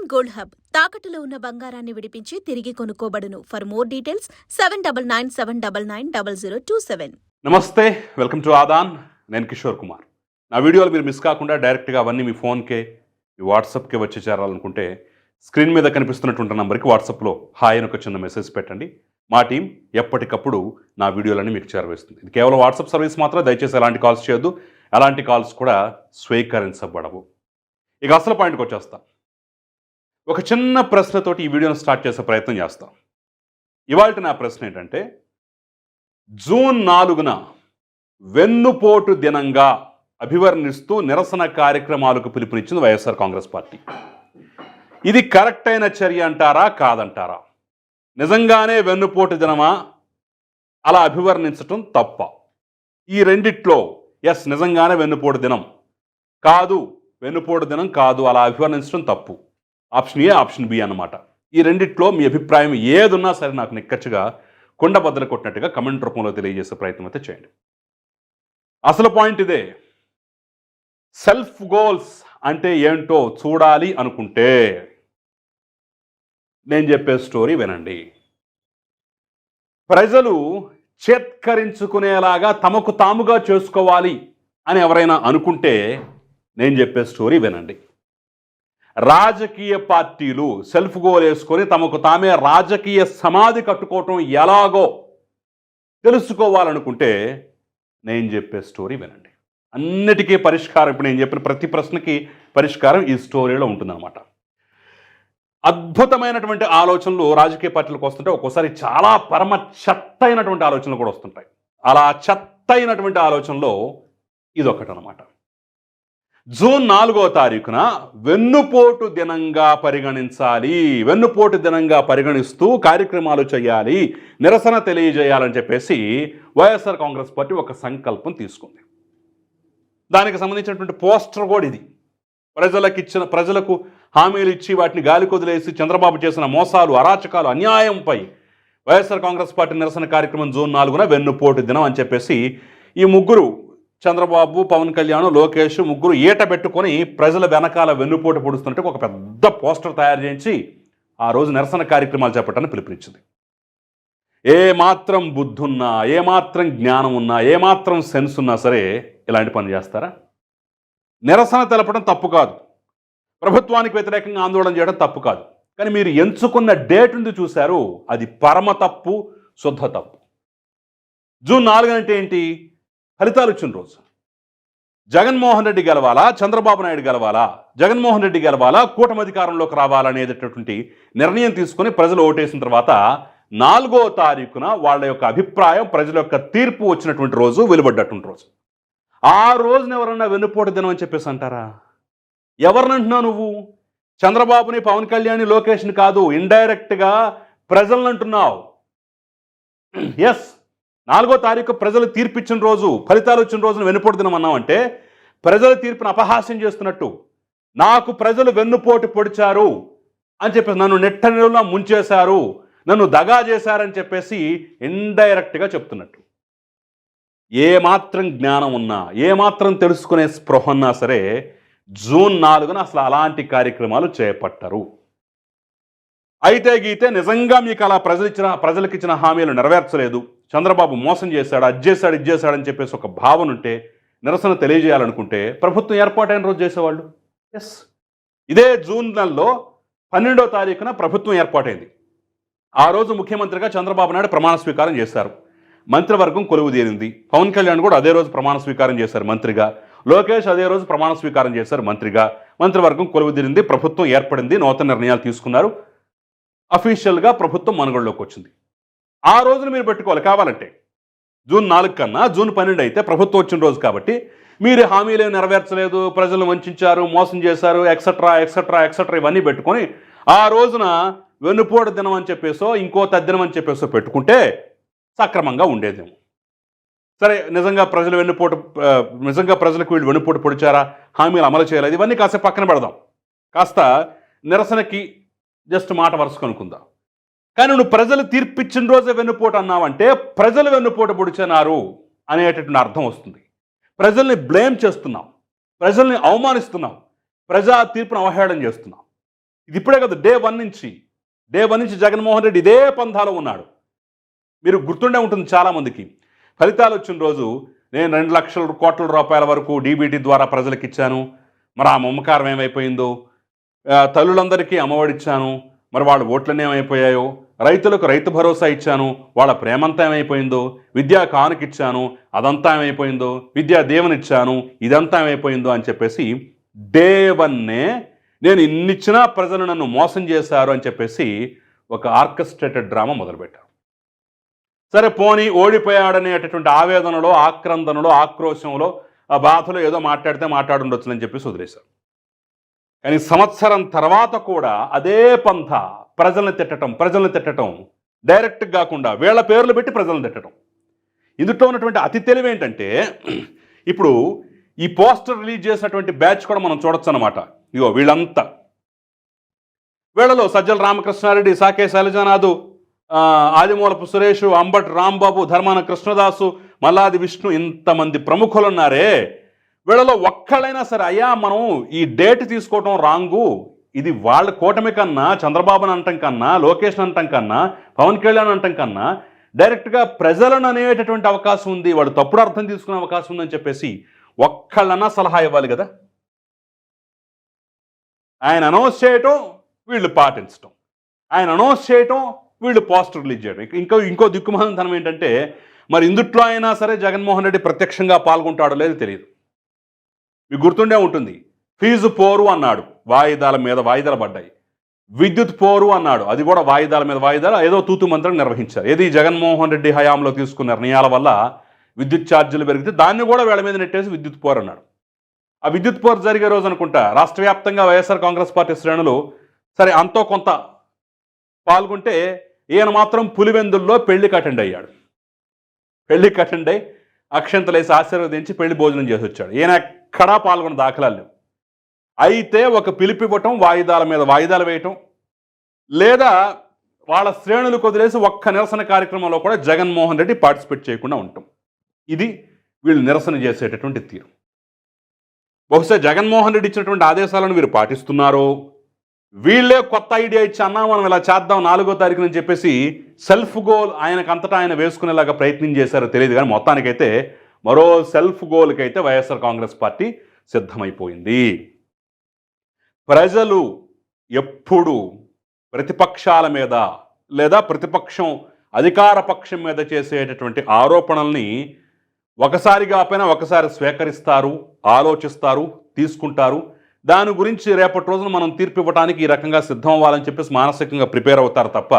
Indian gold hub. తాకట్టులో ఉన్న బంగారాన్ని విడిపించి తిరిగి కొనుక్కోబడును. For more details seven double nine seven double nine double zero two seven నమస్తే వెల్కమ్ టు ఆదాన్. నేను కిషోర్ కుమార్. నా వీడియోలు మీరు మిస్ కాకుండా డైరెక్ట్గా అవన్నీ మీ ఫోన్కే మీ వాట్సాప్కే వచ్చి చేరాలనుకుంటే స్క్రీన్ మీద కనిపిస్తున్నటువంటి నంబర్కి వాట్సాప్లో హాయ్ అని ఒక చిన్న మెసేజ్ పెట్టండి. మా టీం ఎప్పటికప్పుడు నా వీడియోలన్నీ మీకు చేరవేస్తుంది. ఇది కేవలం వాట్సాప్ సర్వీస్ మాత్రం దయచేసి ఎలాంటి కాల్స్ చేయొద్దు. అలాంటి కాల్స్ కూడా స్వీకరించబడవు. ఇక అసలు పాయింట్కి వచ్చేస్తాం. ఒక చిన్న ప్రశ్నతోటి ఈ వీడియోను స్టార్ట్ చేసే ప్రయత్నం చేస్తాం. ఇవాళ నా ప్రశ్న ఏంటంటే జూన్ నాలుగున వెన్నుపోటు దినంగా అభివర్ణిస్తూ నిరసన కార్యక్రమాలకు పిలుపునిచ్చింది వైఎస్ఆర్ కాంగ్రెస్ పార్టీ. ఇది కరెక్ట్ అయిన చర్య అంటారా కాదంటారా? నిజంగానే వెన్నుపోటు దినమా? అలా అభివర్ణించటం తప్ప. ఈ రెండిట్లో ఎస్ నిజంగానే వెన్నుపోటు దినం. కాదు వెన్నుపోటు దినం కాదు అలా అభివర్ణించడం తప్పు. ఆప్షన్ ఏ ఆప్షన్ బి అన్నమాట. ఈ రెండిట్లో మీ అభిప్రాయం ఏదున్నా సరే నాకు నిక్కచ్చిగా కొండ బద్దలు కొట్టినట్టుగా కమెంట్ రూపంలో తెలియజేసే ప్రయత్నం అయితే చేయండి. అసలు పాయింట్ ఇదే. సెల్ఫ్ గోల్స్ అంటే ఏంటో చూడాలి అనుకుంటే నేను చెప్పే స్టోరీ వినండి. ప్రజలు చేత్కరించుకునేలాగా తమకు తాముగా చేసుకోవాలి అని ఎవరైనా అనుకుంటే నేను చెప్పే స్టోరీ వినండి. రాజకీయ పార్టీలు సెల్ఫ్ గోల్ వేసుకొని తమకు తామే రాజకీయ సమాధి కట్టుకోవటం ఎలాగో తెలుసుకోవాలనుకుంటే నేను చెప్పే స్టోరీ వినండి. అన్నిటికీ పరిష్కారం ఇప్పుడు నేను చెప్పిన ప్రతి ప్రశ్నకి పరిష్కారం ఈ స్టోరీలో ఉంటుందన్నమాట. అద్భుతమైనటువంటి ఆలోచనలు రాజకీయ పార్టీలకు వస్తుంటే ఒక్కోసారి చాలా పరమ చెత్త అయినటువంటి ఆలోచనలు కూడా వస్తుంటాయి. అలా చెత్త అయినటువంటి ఆలోచనలో ఇదొకటి అనమాట జూన్ నాలుగో తారీఖున వెన్నుపోటు దినంగా పరిగణించాలి. వెన్నుపోటు దినంగా పరిగణిస్తూ కార్యక్రమాలు చేయాలి. నిరసన తెలియజేయాలని చెప్పేసి వైఎస్ఆర్ కాంగ్రెస్ పార్టీ ఒక సంకల్పం తీసుకుంది. దానికి సంబంధించినటువంటి పోస్టర్ కూడా ఇది. ప్రజలకు ఇచ్చిన ప్రజలకు హామీలు ఇచ్చి వాటిని గాలి కొదిలేసి చంద్రబాబు చేసిన మోసాలు అరాచకాలు అన్యాయంపై వైఎస్ఆర్ కాంగ్రెస్ పార్టీ నిరసన కార్యక్రమం జూన్ నాలుగున వెన్నుపోటు దినం అని చెప్పేసి ఈ ముగ్గురు చంద్రబాబు పవన్ కళ్యాణ్ లోకేష్ ముగ్గురు ఈట పెట్టుకొని ప్రజల వెనకాల వెన్నుపోటు పొడుస్తుంటే ఒక పెద్ద పోస్టర్ తయారు చేయించి ఆ రోజు నిరసన కార్యక్రమాలు చేపట్టని పిలుపునిచ్చింది. ఏమాత్రం బుద్ధున్నా ఏమాత్రం జ్ఞానం ఉన్నా ఏమాత్రం సెన్స్ ఉన్నా సరే ఇలాంటి పని చేస్తారా? నిరసన తెలపడం తప్పు కాదు. ప్రభుత్వానికి వ్యతిరేకంగా ఆందోళన చేయడం తప్పు కాదు. కానీ మీరు ఎంచుకున్న డేట్ ఉంది చూశారు అది పరమ తప్పు శుద్ధ తప్పు. జూన్ నాలుగు అంటే ఏంటి? ఫలితాలు వచ్చిన రోజు. జగన్మోహన్ రెడ్డి గెలవాలా? చంద్రబాబు నాయుడు గెలవాలా? జగన్మోహన్ రెడ్డి గెలవాలా? కూటమి అధికారంలోకి రావాలనేటటువంటి నిర్ణయం తీసుకొని ప్రజలు ఓటేసిన తర్వాత నాలుగో తారీఖున వాళ్ళ యొక్క అభిప్రాయం ప్రజల యొక్క తీర్పు వచ్చినటువంటి రోజు వెలువడ్డటువంటి రోజు. ఆ రోజున ఎవరన్నా వెన్నుపోటు దినం అని చెప్పేసి అంటారా? ఎవరినంటున్నావు నువ్వు? చంద్రబాబుని పవన్ కళ్యాణ్ లోకేష్ని కాదు ఇండైరెక్ట్గా ప్రజలను అంటున్నావు. ఎస్ నాలుగో తారీఖు ప్రజలు తీర్పిచ్చిన రోజు ఫలితాలు వచ్చిన రోజున వెన్నుపోటు దినం అన్నామంటే ప్రజల తీర్పును అపహాస్యం చేస్తున్నట్టు నాకు ప్రజలు వెన్నుపోటు పొడిచారు అని చెప్పేసి నన్ను నెట్ట నిలువునా ముంచేశారు నన్ను దగా చేశారని చెప్పేసి ఇండైరెక్ట్గా చెప్తున్నట్టు. ఏ మాత్రం జ్ఞానం ఉన్నా ఏ మాత్రం తెలుసుకునే స్పృహ ఉన్నా సరే జూన్ నాలుగున అసలు అలాంటి కార్యక్రమాలు చేపట్టరు. అయితే గీతే నిజంగా మీకు అలా ప్రజలు ఇచ్చిన ప్రజలకు ఇచ్చిన హామీలు నెరవేర్చలేదు. చంద్రబాబు మోసం చేశాడు అది చేశాడు ఇది చేశాడని చెప్పేసి ఒక భావన ఉంటే నిరసన తెలియజేయాలనుకుంటే ప్రభుత్వం ఏర్పాటైన రోజు చేసేవాళ్ళు? ఎస్ ఇదే జూన్ నెలలో పన్నెండో తారీఖున ప్రభుత్వం ఏర్పాటైంది. ఆ రోజు ముఖ్యమంత్రిగా చంద్రబాబు నాయుడు ప్రమాణ స్వీకారం చేశారు. మంత్రివర్గం కొలువు తీరింది. పవన్ కళ్యాణ్ కూడా అదే రోజు ప్రమాణ స్వీకారం చేశారు మంత్రిగా. లోకేష్ అదే రోజు ప్రమాణ స్వీకారం చేశారు మంత్రిగా. మంత్రివర్గం కొలువు తీరింది ప్రభుత్వం ఏర్పడింది నూతన నిర్ణయాలు తీసుకున్నారు. అఫీషియల్గా ప్రభుత్వం మనుగడలోకి వచ్చింది. ఆ రోజున మీరు పెట్టుకోవాలి కావాలంటే. జూన్ నాలుగు కన్నా జూన్ పన్నెండు అయితే ప్రభుత్వం వచ్చిన రోజు కాబట్టి మీరు హామీలు నెరవేర్చలేదు ప్రజలను వంచారు మోసం చేశారు ఎక్సెట్రా ఎక్సెట్రా ఎక్సెట్రా ఇవన్నీ పెట్టుకొని ఆ రోజున వెన్నుపోటు దినం అని చెప్పేసో ఇంకో తద్దినం అని చెప్పేసో పెట్టుకుంటే సక్రమంగా ఉండేదేమో. సరే నిజంగా ప్రజలు వెన్నుపోటు నిజంగా ప్రజలకు వీళ్ళు వెన్నుపోటు పొడిచారా హామీలు అమలు చేయలేదు ఇవన్నీ కాసేపు పక్కన పెడదాం. కాస్త నిరసనకి జస్ట్ మాట వరుస కనుక్కుందాం. కానీ నువ్వు ప్రజలు తీర్పిచ్చిన రోజే వెన్నుపోటు అన్నావంటే ప్రజలు వెన్నుపోటు పొడిచినారు అనేటటువంటి అర్థం వస్తుంది. ప్రజల్ని బ్లేమ్ చేస్తున్నాం. ప్రజల్ని అవమానిస్తున్నాం. ప్రజా తీర్పును అవహేళన చేస్తున్నాం. ఇది ఇప్పుడే కదా డే వన్ నుంచి. డే వన్ నుంచి జగన్మోహన్ రెడ్డి ఇదే పంథాలో ఉన్నాడు. మీరు గుర్తుండే ఉంటుంది చాలామందికి. ఫలితాలు వచ్చిన రోజు నేను రెండు లక్షల కోట్ల రూపాయల వరకు డీబీటీ ద్వారా ప్రజలకు ఇచ్చాను మరి ఆ మమకారం ఏమైపోయిందో? తల్లులందరికీ అమ్మఒడిచ్చాను మరి వాళ్ళ ఓట్లన్నీ ఏమైపోయాయో? రైతులకు రైతు భరోసా ఇచ్చాను వాళ్ళ ప్రేమంతా ఏమైపోయిందో? విద్యా కానుకిచ్చాను అదంతా ఏమైపోయిందో? విద్యా దేవనిచ్చాను ఇదంతా ఏమైపోయిందో అని చెప్పేసి దేవన్నే నేను ఇన్నిచ్చినా ప్రజలు నన్ను మోసం చేశారు అని చెప్పేసి ఒక ఆర్కెస్ట్రేటెడ్ డ్రామా మొదలుపెట్టాను సరే పోనీ ఓడిపోయాడనేటటువంటి ఆవేదనలో ఆక్రందనలో ఆక్రోశంలో ఆ బాధలో ఏదో మాట్లాడితే మాట్లాడుండొచ్చునని చెప్పేసి వదిలేశారు. కానీ సంవత్సరం తర్వాత కూడా అదే పంథ ప్రజలను తిట్టడం ప్రజలను తిట్టడం డైరెక్ట్ కాకుండా వీళ్ళ పేర్లు పెట్టి ప్రజలను తిట్టడం ఇందులో ఉన్నటువంటి అతి తెలివి ఏంటంటే ఇప్పుడు ఈ పోస్టర్ రిలీజ్ చేసినటువంటి బ్యాచ్ కూడా మనం చూడొచ్చు అనమాట ఇగో వీళ్ళంతా. వీళ్ళలో సజ్జల రామకృష్ణారెడ్డి సాకే శైలజానాథు ఆదిమూలపు సురేష్ అంబట్ రాంబాబు ధర్మాన కృష్ణదాసు మల్లాది విష్ణు ఇంతమంది ప్రముఖులు ఉన్నారే వీళ్ళలో ఒక్కళ్ళైనా సరే అయ్యా మనం ఈ డేట్ తీసుకోవటం రాంగు. ఇది వాళ్ళ కూటమి కన్నా చంద్రబాబుని అంటం కన్నా లోకేష్ అంటం కన్నా పవన్ కళ్యాణ్ అంటం కన్నా డైరెక్ట్గా ప్రజలను అనేటటువంటి అవకాశం ఉంది వాళ్ళు తప్పుడు అర్థం తీసుకునే అవకాశం ఉందని చెప్పేసి ఒక్కళ్ళన్నా సలహా ఇవ్వాలి కదా. ఆయన అనౌన్స్ చేయటం వీళ్ళు పాటించటం. ఆయన అనౌన్స్ చేయటం వీళ్ళు పోస్టర్ రిలీజ్ చేయడం ఇంకో ఇంకో దిక్కుమాలితనం ఏంటంటే మరి ఇందుట్లో అయినా సరే జగన్మోహన్ రెడ్డి ప్రత్యక్షంగా పాల్గొంటాడో లేదో తెలియదు. మీకు గుర్తుండే ఉంటుంది. ఫీజు పోరు అన్నాడు. వాయిదాల మీద వాయిదాలు పడ్డాయి. విద్యుత్ పోరు అన్నాడు. అది కూడా వాయిదాల మీద వాయిదాలు ఏదో తూతు మంత్రం నిర్వహించారు. ఏది జగన్మోహన్ రెడ్డి హయాంలో తీసుకున్న నిర్ణయాల వల్ల విద్యుత్ ఛార్జీలు పెరిగితే దాన్ని కూడా వీళ్ళ మీద నెట్టేసి విద్యుత్ పోరు అన్నాడు. ఆ విద్యుత్ పోరు జరిగే రోజు అనుకుంటా రాష్ట్ర వ్యాప్తంగా వైఎస్ఆర్ కాంగ్రెస్ పార్టీ శ్రేణులు సరే అంతో కొంత పాల్గొంటే ఈయన మాత్రం పులివెందుల్లో పెళ్ళికి అటెండ్ అయ్యాడు. పెళ్ళికి అటెండ్ అయ్యి అక్షంతలేసి ఆశీర్వదించి పెళ్ళి భోజనం చేసి వచ్చాడు ఈయన ఎక్కడా పాల్గొన్న దాఖలాలు లేవు. అయితే ఒక పిలిపివ్వటం ఇవ్వటం వాయిదాల మీద వాయిదాలు వేయటం లేదా వాళ్ళ శ్రేణులు కుదిలేసి ఒక్క నిరసన కార్యక్రమంలో కూడా జగన్మోహన్ రెడ్డి పార్టిసిపేట్ చేయకుండా ఉంటాం ఇది వీళ్ళు నిరసన చేసేటటువంటి తీరు. బహుశా జగన్మోహన్ రెడ్డి ఇచ్చినటువంటి ఆదేశాలను వీరు పాటిస్తున్నారో? వీళ్ళే కొత్త ఐడియా ఇచ్చి అన్నా మనం ఇలా చేద్దాం నాలుగో తారీఖు అని చెప్పేసి సెల్ఫ్ గోల్ ఆయనకు అంతటా ఆయన వేసుకునేలాగా ప్రయత్నం చేశారో తెలియదు కానీ మొత్తానికైతే మరో సెల్ఫ్ గోల్కి అయితే వైఎస్ఆర్ కాంగ్రెస్ పార్టీ సిద్ధమైపోయింది. ప్రజలు ఎప్పుడు ప్రతిపక్షాల మీద లేదా ప్రతిపక్షం అధికార పక్షం మీద చేసేటటువంటి ఆరోపణల్ని ఒకసారిగా పైన ఒకసారి స్వీకరిస్తారు ఆలోచిస్తారు తీసుకుంటారు. దాని గురించి రేపటి రోజున మనం తీర్పు ఇవ్వడానికి ఈ రకంగా సిద్ధం అవ్వాలని చెప్పేసి మానసికంగా ప్రిపేర్ అవుతారు తప్ప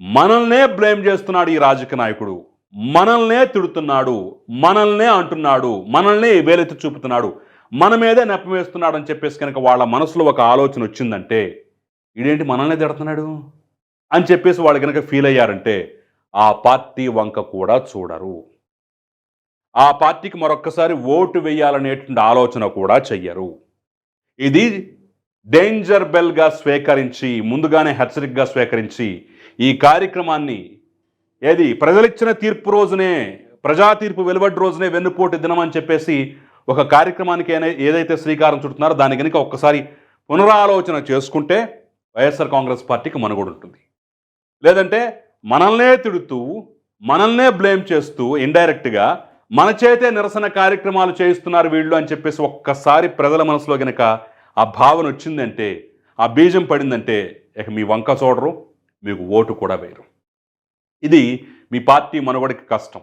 మనల్నే బ్లేమ్ చేస్తున్నాడు ఈ రాజకీయ నాయకుడు. మనల్నే తిడుతున్నాడు మనల్నే అంటున్నాడు మనల్నే వేలెత్తి చూపుతున్నాడు మన మీదే నెప్పం వేస్తున్నాడు అని చెప్పేసి కనుక వాళ్ళ మనసులో ఒక ఆలోచన వచ్చిందంటే ఇదేంటి మనల్నే తిడుతున్నాడు? అని చెప్పేసి వాళ్ళు కనుక ఫీల్ అయ్యారంటే ఆ పార్టీ వంక కూడా చూడరు. ఆ పార్టీకి మరొక్కసారి ఓటు వేయాలనేటువంటి ఆలోచన కూడా చెయ్యరు. ఇది డేంజర్ బెల్గా స్వీకరించి ముందుగానే హెచ్చరికగా స్వీకరించి ఈ కార్యక్రమాన్ని ఏది? ప్రజలిచ్చిన తీర్పు రోజునే ప్రజా తీర్పు వెలువడి రోజునే వెన్నుపోటు దినం అని చెప్పేసి ఒక కార్యక్రమానికి ఏదైతే శ్రీకారం చుడుతున్నారో దాని కనుక ఒక్కసారి పునరాలోచన చేసుకుంటే వైఎస్ఆర్ కాంగ్రెస్ పార్టీకి మనుగోడు ఉంటుంది. లేదంటే మనల్నే తిడుతూ మనల్నే బ్లేమ్ చేస్తూ ఇండైరెక్ట్గా మన చేతే నిరసన కార్యక్రమాలు చేయిస్తున్నారు వీళ్ళు అని చెప్పేసి ఒక్కసారి ప్రజల మనసులో గనక ఆ భావన వచ్చిందంటే ఆ బీజం పడిందంటే ఇక మీ వంక చూడరు మీకు ఓటు కూడా వేయరు. ఇది మీ పార్టీ మనుగడకి కష్టం.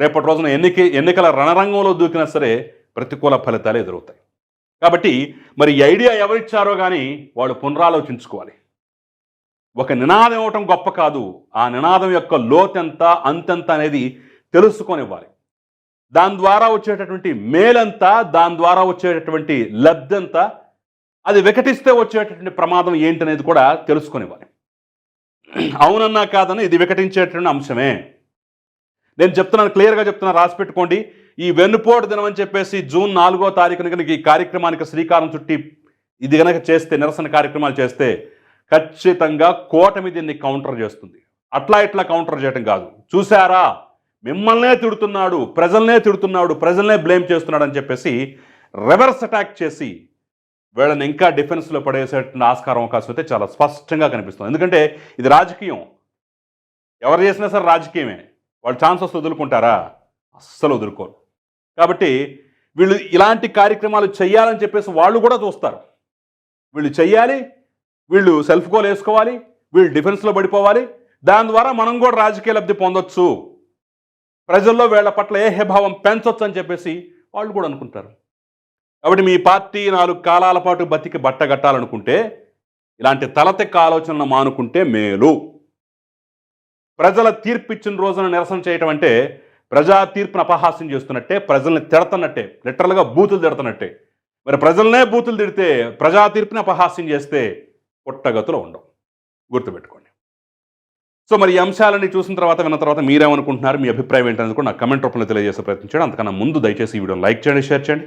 రేపటి రోజున ఎన్నిక ఎన్నికల రణరంగంలో దూకినా సరే ప్రతికూల ఫలితాలు ఎదురవుతాయి. కాబట్టి మరి ఈ ఐడియా ఎవరిచ్చారో కానీ వాళ్ళు పునరాలోచించుకోవాలి. ఒక నినాదం ఇవ్వటం గొప్ప కాదు. ఆ నినాదం యొక్క లోతెంత అంతెంత అనేది తెలుసుకొనివ్వాలి. దాని ద్వారా వచ్చేటటువంటి మేలంతా దాని ద్వారా వచ్చేటటువంటి లబ్ధంతా అది వికటిస్తే వచ్చేటటువంటి ప్రమాదం ఏంటనేది కూడా తెలుసుకొనివ్వాలి. అవునన్నా కాదని ఇది వికటించేటువంటి అంశమే. నేను చెప్తున్నాను క్లియర్గా చెప్తున్నా రాసి పెట్టుకోండి. ఈ వెన్నుపోటు దినం అని చెప్పేసి జూన్ నాలుగో తారీఖున కనుక ఈ కార్యక్రమానికి శ్రీకారం చుట్టి ఇది కనుక చేస్తే నిరసన కార్యక్రమాలు చేస్తే ఖచ్చితంగా కూటమి దీన్ని కౌంటర్ చేస్తుంది. అట్లా ఇట్లా కౌంటర్ చేయడం కాదు. చూసారా మిమ్మల్నే తిడుతున్నాడు ప్రజల్నే తిడుతున్నాడు ప్రజల్నే బ్లేమ్ చేస్తున్నాడు అని చెప్పేసి రివర్స్ అటాక్ చేసి వీళ్ళని ఇంకా డిఫెన్స్లో పడేసేటువంటి ఆస్కారం అవకాశం అయితే చాలా స్పష్టంగా కనిపిస్తుంది. ఎందుకంటే ఇది రాజకీయం. ఎవరు చేసినా సరే రాజకీయమే. వాళ్ళు ఛాన్స్ వస్తే వదులుకుంటారా? అస్సలు వదులుకోరు. కాబట్టి వీళ్ళు ఇలాంటి కార్యక్రమాలు చేయాలని చెప్పేసి వాళ్ళు కూడా చూస్తారు. వీళ్ళు చెయ్యాలి వీళ్ళు సెల్ఫ్ గోల్ వేసుకోవాలి వీళ్ళు డిఫెన్స్లో పడిపోవాలి. దాని ద్వారా మనం కూడా రాజకీయ లబ్ధి పొందొచ్చు. ప్రజల్లో వీళ్ళ పట్ల ఏ హేభావం పెంచొచ్చు అని చెప్పేసి వాళ్ళు కూడా అనుకుంటారు. కాబట్టి మీ పార్టీ నాలుగు కాలాల పాటు బతికి బట్టగట్టాలనుకుంటే ఇలాంటి తలతెక్క ఆలోచనలు మానుకుంటే మేలు. ప్రజల తీర్పు ఇచ్చిన రోజున నిరసన చేయటం అంటే ప్రజా తీర్పును అపహాస్యం చేస్తున్నట్టే ప్రజల్ని తిడతన్నట్టే లిటరల్గా బూతులు తిడుతున్నట్టే. మరి ప్రజలనే బూతులు తిడితే ప్రజా తీర్పుని అపహాస్యం చేస్తే పుట్టగతులు ఉండవు. గుర్తుపెట్టుకోండి. సో మరి ఈ అంశాలని చూసిన తర్వాత విన్న తర్వాత మీరేమనుకుంటున్నారు? మీ అభిప్రాయం ఏంటనేది కూడా నాకు కమెంట్ రూపంలో తెలియజేసే ప్రయత్నం అంతకన్నా ముందు దయచేసి ఈ వీడియోని లైక్ చేయండి షేర్ చేయండి.